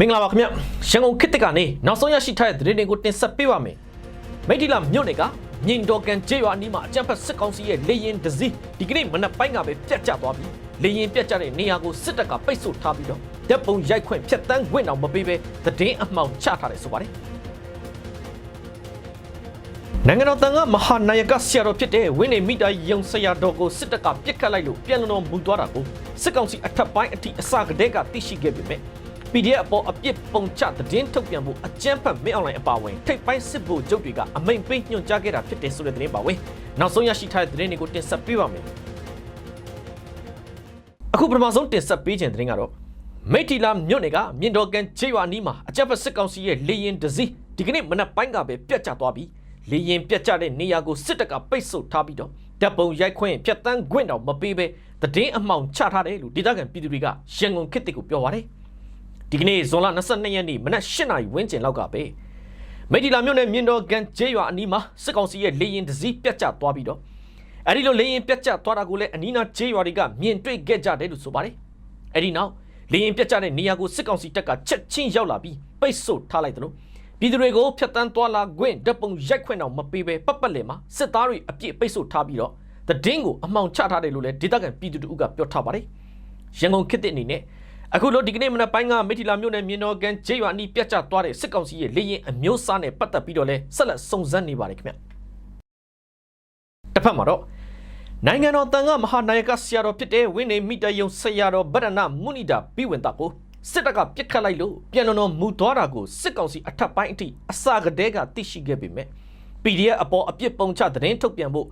မင်္ဂလာပါခင်ဗျရန်ကုန်ခေတ်သစ်ကနေနောက်ဆုံးရရှိထားတဲ့သတင်းတွေကိုတင်ဆက်ပေးပါမယ်မိထီလာမြို့နယ်ကမြင်တော်ကန်ကျေးရွာအနီးမှာအကြမ်းဖက်စစ်ကောင်စီရဲ့လေရင်တစည်းဒီကနေ့မနက်ပိုင်းကပဲပြတ်ကျသွားပြီးလေရင်ပြတ်ကျတဲ့နေရာကိုစစ်တပ်ကပိတ်ဆို့ထားပြီးတော့တပ်ပုံရိုက်ခွင့်ဖြတ်တန်းခွင့်တောင်မပေးဘဲသတင်းအမှောင်ချထားတယ်ဆိုပါတယ်နိုင်ငံတော်တန်ခါမဟာနာယကဆရာတော်ဖြစ်တဲ့ဝင်းနေမိတာယုံဆရာတော်ကိုစစ်တပ်ကပြစ်ခတ်လိုက်လို့ပြန်လည်တော်မူသွားတာကိုစစ်ကောင်စီအထက်ပိုင်းအထိအစကတည်းကသိရှိခဲ့ပေမဲ့ PDF အပေါ်အပြစ်ပုံချသတင်းထုတ်ပြန်ဖို့အကြမ်းဖက်မင်းအွန်လိုင်းအပါအဝင်ထိပ်ပိုင်းစစ်ဗိုလ်ချုပ်တွေကအမိန်ပေးညွှန်ကြားခဲ့တာဖြစ်တယ်ဆိုတဲ့သတင်းပါဝင်နောက်ဆုံးရရှိထားတဲ့သတင်းတွေကိုတင်ဆက်ပေးပါမယ်အခုပထမဆုံးတင်ဆက်ပေးခြင်းသတင်းကတော့မိထီလာမြို့နယ်ကမြင့်တော်ကန်ချေရွာနီးမှာအကြမ်းဖက်စစ်ကောင်စီရဲ့လေရင်တစည်းဒီကနေ့မနက်ပိုင်းကပဲပြတ်ကျသွားပြီးလေရင်ပြတ်ကျတဲ့နေရာကိုစစ်တပ်ကပိတ်ဆို့ထားပြီးတော့တပ်ပုံရိုက်ခွင့်ဖြတ်တန်းခွင့်တော့မပေးဘဲသတင်းအမှောင်ချထားတယ်လို့ဒေသခံပြည်သူတွေကရန်ကုန်ခေတ်တစ်ကိုပြောပါတယ် ဒီကနေ့ဇွန်လ22ရက်နေ့မနက်8နာရီဝန်းကျင်လောက်ကပဲမိတီလာမြို့နယ်မြင်းတော်ကန်ကျေးရွာအနီးမှာစစ်ကောင်စီရဲ့လေရင်တစည်းပြတ်ကျသွားပြီးတော့အဲဒီလိုလေရင်ပြတ်ကျသွားတာကိုလည်းအနီးနားကျေးရွာတွေကမြင်တွေ့ခဲ့ကြတယ်လို့ဆိုပါတယ်အဲဒီနောက်လေရင်ပြတ်ကျတဲ့နေရာကိုစစ်ကောင်စီတပ်ကချက်ချင်းရောက်လာပြီးပိတ်ဆို့ထားလိုက်တယ်လို့ပြည်သူတွေကိုဖျက်တမ်းသွားလာခွင့်ဓာတ်ပုံရိုက်ခွင့်တော့မပေးဘဲပတ်ပတ်လည်မှာစစ်သားတွေအပြည့်ပိတ်ဆို့ထားပြီးတော့တည်င်းကိုအမှောင်ချထားတယ်လို့လည်းဒေသခံပြည်သူတို့ကပြောထားပါတယ်ရန်ကုန်ခေတ်သစ်အနေနဲ့ အခုလိုဒီကနေ့မနက်ပိုင်းကမိထီလာမြို့နယ်မြင်းတော်ကန်ကျေးရွာအနီးပြတ်ကျသွားတဲ့စစ်ကောင်စီရဲ့လေရင်အမျိုးအစားနဲ့ပတ်သက်ပြီးတော့လဲဆက်လက်စုံစမ်းနေပါတယ်ခင်ဗျတစ်ဖက်မှာတော့နိုင်ငံတော်တန်ခါမဟာနာယကဆရာတော်ဖြစ်တဲ့ဝင်းနေမိတယုံဆရာတော်ဗဒနာမုနိတာပြီးဝင်တာကိုစစ်တပ်ကပြစ်ခတ်လိုက်လို့ပြန်တော်မူသွားတာကိုစစ်ကောင်စီအထက်ပိုင်းအထိအစကတည်းကသိရှိခဲ့ပေမဲ့ PDF အပေါ်အပြစ်ပုံချသတင်းထုတ်ပြန်ဖို့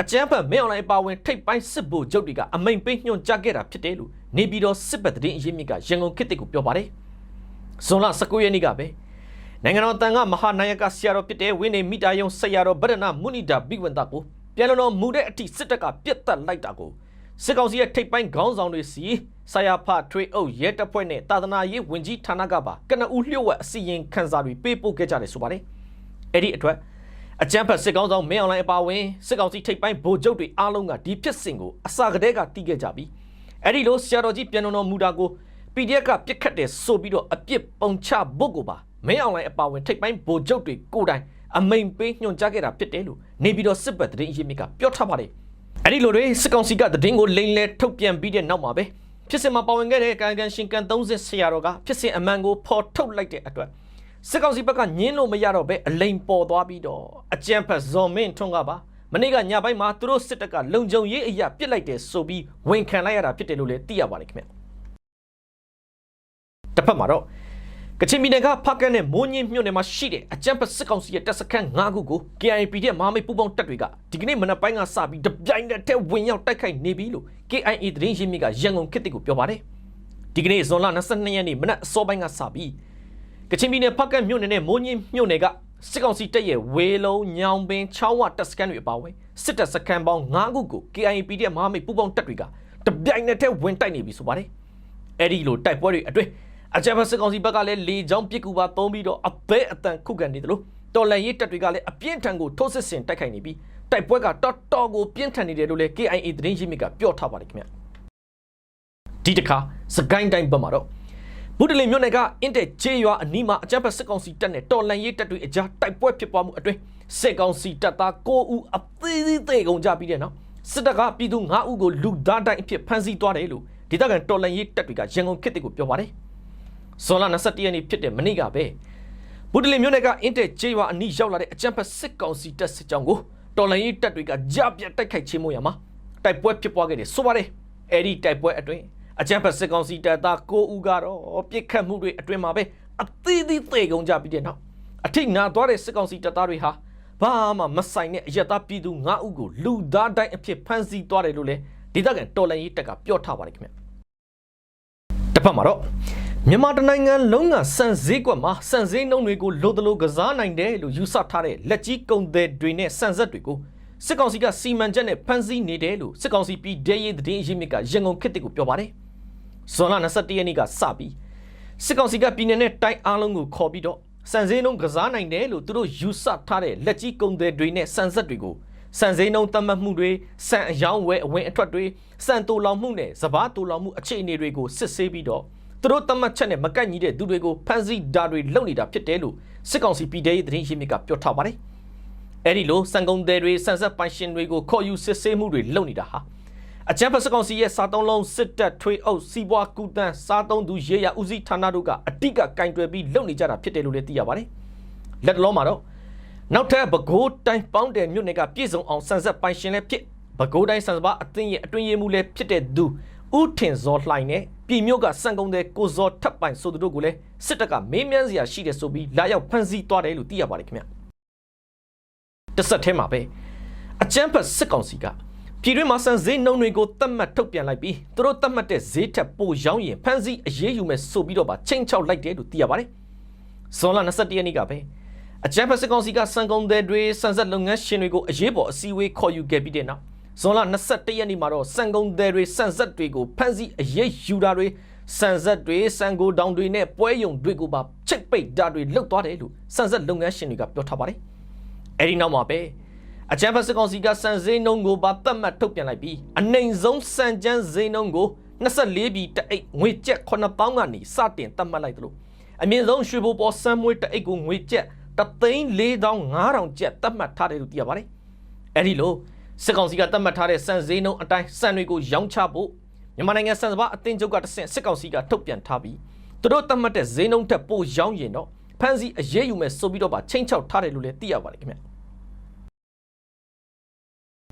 အကြမ်းဖက်မင်းအွန်လိုင်းပါဝင်ထိပ်ပိုင်းစစ်ဗိုလ်ချုပ်တွေကအမိန်ပေးညွှန်ကြားခဲ့တာဖြစ်တယ်လို့ နေပြည်တော်စစ်ဘက်သတင်းအရင်းမြစ်ကရန်ကုန်ခေတ်တစ်ကိုပြောပါတယ်။ဇွန်လ19ရက်နေ့ကပဲနိုင်ငံတော်တန်ခါမဟာနာယကဆရာတော်ဖြစ်တဲ့ဝင်းနေမိတာယုံဆရာတော်ဗဒနာမုနိတာဘိဝန္တာကိုပြန်လည်တော်မူတဲ့အထိစစ်တပ်ကပြစ်တက်လိုက်တာကိုစစ်ကောင်စီရဲ့ထိပ်ပိုင်းခေါင်းဆောင်တွေစီဆရာဖထွေးအုပ်ရဲတပ်ဖွဲ့နဲ့တာသနာရေးဝင်ကြီးဌာနကပါကနဦးလျှို့ဝှက်အစီရင်ခံစာတွေပေးပို့ခဲ့ကြတယ်ဆိုပါတယ်။အဲ့ဒီအတွက်အကြမ်းဖက်စစ်ကောင်ဆောင်မင်းအွန်လိုင်းအပါအဝင်စစ်ကောင်စီထိပ်ပိုင်းဗိုလ်ချုပ်တွေအားလုံးကဒီဖြစ်စဉ်ကိုအစကတည်းကတီးခဲ့ကြပြီး အဲ့ဒီလိုဆရာတော်ကြီးပြန်တော်မူတာကို PDF ကပြစ်ခတ်တယ်ဆိုပြီးတော့အပြစ်ပုံချဖို့ကိုပါမင်းအွန်လိုင်းအပါအဝင်ထိပ်ပိုင်းဗိုလ်ချုပ်တွေကိုယ်တိုင်အမိန်ပေးညွှန်ကြားခဲ့တာဖြစ်တယ်လို့နေပြီးတော့စစ်ဘက်သတင်းအရင်းမြစ်ကပြောထားပါတယ်အဲ့ဒီလိုတွေစစ်ကောင်စီကသတင်းကိုလိမ်လည်ထုတ်ပြန်ပြီးတဲ့နောက်မှာပဲဖြစ်စဉ်မှာပါဝင်ခဲ့တဲ့ကာယကံရှင်ကန်30ဆရာတော်ကဖြစ်စဉ်အမှန်ကိုဖော်ထုတ်လိုက်တဲ့အတွက်စစ်ကောင်စီဘက်ကညင်းလို့မရတော့ပဲအလိန်ပေါ်သွားပြီးတော့အကြံဖက်ဇော်မင်းထွန်းကပါ မနေ့ကညပိုင်းမှာသူတို့စစ်တပ်ကလုံခြုံရေးအရာပစ်လိုက်တယ်ဆိုပြီးဝန်ခံလိုက်ရတာဖြစ်တယ်လို့လည်းသိရပါတယ်ခင်ဗျတစ်ဖက်မှာတော့ကချင်ပြည်နယ်ကဖားကန့်နဲ့မိုးညင်းမြို့နယ်မှာရှိတဲ့အကြံဖက်စစ်ကောင်စီရဲ့တပ်စခန်း၅ခုကို KIP တဲ့မဟာမိတ်ပူးပေါင်းတပ်တွေကဒီကနေ့မနက်ပိုင်းကစပြီးတပြိုင်တည်းဝင်ရောက်တိုက်ခိုက်နေပြီလို့ KIA သတင်းရင်းမြစ်ကရန်ကုန်ခေတ်တစ်ကိုပြောပါတယ်ဒီကနေ့ဇွန်လ22ရက်နေ့မနက်အစောပိုင်းကစပြီးကချင်ပြည်နယ်ဖက်ကတ်မြို့နယ်နဲ့မိုးညင်းမြို့နယ်က စစ်ကောင်စီတပ်ရဲ့ဝေလုံးညောင်ပင်ချောင်းဝတပ်စခန်းတွေအပါအဝင်စစ်တပ်စခန်းပေါင်း9ခုကို KIP တဲ့မဟာမိတ်ပူးပေါင်းတပ်တွေကတပြိုင်နက်တည်းဝင်တိုက်နေပြီဆိုပါတယ်။အဲ့ဒီလိုတိုက်ပွဲတွေအတွင်းအကြမ်းဖက်စစ်ကောင်စီဘက်ကလည်းလေကြောင်းပစ်ကူပါသုံးပြီးတော့အဘဲအတန်ခုခံနေတယ်လို့တော်လန်ရေးတပ်တွေကလည်းအပြင်းထန်ကိုထိုးစစ်ဆင်တိုက်ခိုက်နေပြီးတိုက်ပွဲကတော်တော်ကိုပြင်းထန်နေတယ်လို့လည်း KIA သတင်းရင်းမြစ်ကပြောထားပါတယ်ခင်ဗျ။ဒီတစ်ခါစကိုင်းတိုင်းဘက်မှာတော့ ဘုဒ္ဓလင်မြို့နယ်ကအင်တဲ့ကျေးရွာအနီးမှာအကြမ်းဖက်စစ်ကောင်စီတပ်နဲ့တော်လန်ရေးတပ်တွေအကြားတိုက်ပွဲဖြစ်ပွားမှုအတွင်းစစ်ကောင်စီတပ်သား9ဦးအသေးသေးသေးကုန်ကြပြီးတဲ့နောက်စစ်တပ်ကပြည်သူ9ဦးကိုလူသားတိုင်းအဖြစ်ဖမ်းဆီးသွားတယ်လို့ဒေသခံတော်လန်ရေးတပ်တွေကရန်ကုန်ခေတ်တွေကိုပြောပါတယ်။ဇွန်လ21ရက်နေ့ဖြစ်တဲ့မနေ့ကပဲဘုဒ္ဓလင်မြို့နယ်ကအင်တဲ့ကျေးရွာအနီးရောက်လာတဲ့အကြမ်းဖက်စစ်ကောင်စီတပ်စစ်ကြောင်းကိုတော်လန်ရေးတပ်တွေကကြားပြတ်တိုက်ခိုက်ခြင်းမို့ရမှာတိုက်ပွဲဖြစ်ပွားခဲ့တယ်ဆိုပါတယ်။အဲဒီတိုက်ပွဲအတွင်း အကြံဖက်စစ်ကောင်စီတပ်သား9ဦးကတော့ပြစ်ခတ်မှုတွေအတွင်းမှာပဲအသေးသေးသေကုန်ကြပြီးတဲ့နောက်အထိတ်နာသွားတဲ့စစ်ကောင်စီတပ်သားတွေဟာဘာမှမဆိုင်တဲ့အရက်သားပြည်သူ9ဦးကိုလူသားတိုင်းအဖြစ်ဖမ်းဆီးသွားတယ်လို့လည်းဒေသခံတော်လှန်ရေးတပ်ကပြောထားပါတယ်ခင်ဗျတစ်ဖက်မှာတော့မြန်မာတနိုင်ငံလုံးကစံစည်းကွက်မှာစံစည်းနှုံတွေကိုလိုတလိုကစားနိုင်တယ်လို့ယူဆထားတဲ့လက်ကြီးကုံသည်တွေနဲ့စံဆက်တွေကိုစစ်ကောင်စီကစီမံချက်နဲ့ဖမ်းဆီးနေတယ်လို့စစ်ကောင်စီပြည်ဒဲရေးသတင်းအရင်းမြစ်ကရန်ကုန်ခေတ်တစ်ကိုပြောပါတယ် ဇွန်လ21ရက်နေ့ကစပြီးစစ်ကောင်စီကပြည်내နဲ့တိုင်းအားလုံးကိုခေါ်ပြီးတော့စံစည်းနှုံးကစားနိုင်တယ်လို့သူတို့ယူဆထားတဲ့လက်ကြီးကုံသည်တွေနဲ့စံဆက်တွေကိုစံစည်းနှုံးတတ်မှတ်မှုတွေစံအယောင်းဝဲအဝင်အထွက်တွေစံတူလောင်မှုနဲ့စပားတူလောင်မှုအခြေအနေတွေကိုစစ်ဆေးပြီးတော့သူသူတို့သတ်မှတ်ချက်နဲ့မကိုက်ညီတဲ့သူတွေကိုဖမ်းဆီးဓာတွေလုပ်နေတာဖြစ်တယ်လို့စစ်ကောင်စီပြည်ထောင်ရေးသတင်းရင်းမြစ်ကပြောထားပါတယ်အဲ့ဒီလိုစံကုန်သည်တွေစံဆက်ပိုင်ရှင်တွေကိုခေါ်ယူစစ်ဆေးမှုတွေလုပ်နေတာဟာ အကြံဖက်စကောင်စီရဲ့စားတုံးလုံးစစ်တပ်ထွေးအုပ်စီးပွားကူတန်းစားတုံးသူရေရဦးစီးဌာနတို့ကအတိကကင်တွယ်ပြီးလုပ်နေကြတာဖြစ်တယ်လို့လည်းသိရပါတယ်။လက်တလုံးမှာတော့နောက်ထပ်ပဲခူးတိုင်းပေါင်းတယ်မြို့နယ်ကပြည်စုံအောင်စံဆက်ပိုင်ရှင်လည်းဖြစ်ပဲခူးတိုင်းစံစပါအသင်းရဲ့အတွင်းရေးမှုလည်းဖြစ်တဲ့သူဦးထင်ဇော်လှိုင်နဲ့ပြည်မြို့ကစံကုန်တဲ့ကိုဇော်ထပ်ပိုင်ဆိုသူတို့ကိုလည်းစစ်တပ်ကမေးမြန်းစရာရှိတယ်ဆိုပြီးလာရောက်ဖမ်းဆီးသွားတယ်လို့သိရပါတယ်ခင်ဗျ။တစ်ဆက်ထဲမှာပဲအကြမ်းဖက်စစ်ကောင်စီက ပြည်တွင်းမှာစံဈေးနှုန်းတွေကိုသတ်မှတ်ထုတ်ပြန်လိုက်ပြီးသူတို့သတ်မှတ်တဲ့ဈေးထက်ပိုရောင်းရင်ဖမ်းဆီးအရေးယူမယ်ဆိုပြီးတော့ပါချိန်ချောက်လိုက်တယ်လို့သိရပါတယ်။ဇွန်လ21ရက်နေ့ကပဲအကြမ်းဖက်စစ်ကောင်စီကစံကုန်သည်တွေစံဆက်လုပ်ငန်းရှင်တွေကိုအရေးပေါ်အစည်းအဝေးခေါ်ယူခဲ့ပြီးတဲ့နောက်ဇွန်လ21ရက်နေ့မှာတော့စံကုန်သည်တွေစံဆက်တွေကိုဖမ်းဆီးအရေးယူတာတွေစံဆက်တွေစံကိုတောင်တွေနဲ့ပွဲယုံတွေကိုပါချိတ်ပိတ်တာတွေလုပ်သွားတယ်လို့စံဆက်လုပ်ငန်းရှင်တွေကပြောထားပါတယ်။အဲဒီနောက်မှာပဲ အချမ်းဖတ်စကောင်စီကစံစင်းနှုံကိုပါတတ်မှတ်ထုတ်ပြန်လိုက်ပြီးအနိုင်ဆုံးစံကျန်းစင်းနှုံကို24ပြည်တအိတ်ငွေကျပ်9000ကနေစတင်တတ်မှတ်လိုက်သလိုအမြင့်ဆုံးရွှေဘိုပေါ်စံမွေးတအိတ်ကိုငွေကျပ်34500ကျပ်တတ်မှတ်ထားတယ်လို့သိရပါတယ်။အဲဒီလိုစစ်ကောင်စီကတတ်မှတ်ထားတဲ့စံစင်းနှုံအတိုင်းစံတွေကိုရောင်းချဖို့မြန်မာနိုင်ငံစံစပါအသင်းချုပ်ကတဆင့်စစ်ကောင်စီကထုတ်ပြန်ထားပြီးသူတို့တတ်မှတ်တဲ့ဈေးနှုံထက်ပိုရောင်းရင်တော့ဖမ်းဆီးအရေးယူမယ်ဆိုပြီးတော့ပါချိန်ချောက်ထားတယ်လို့လည်းသိရပါတယ်ခင်ဗျ။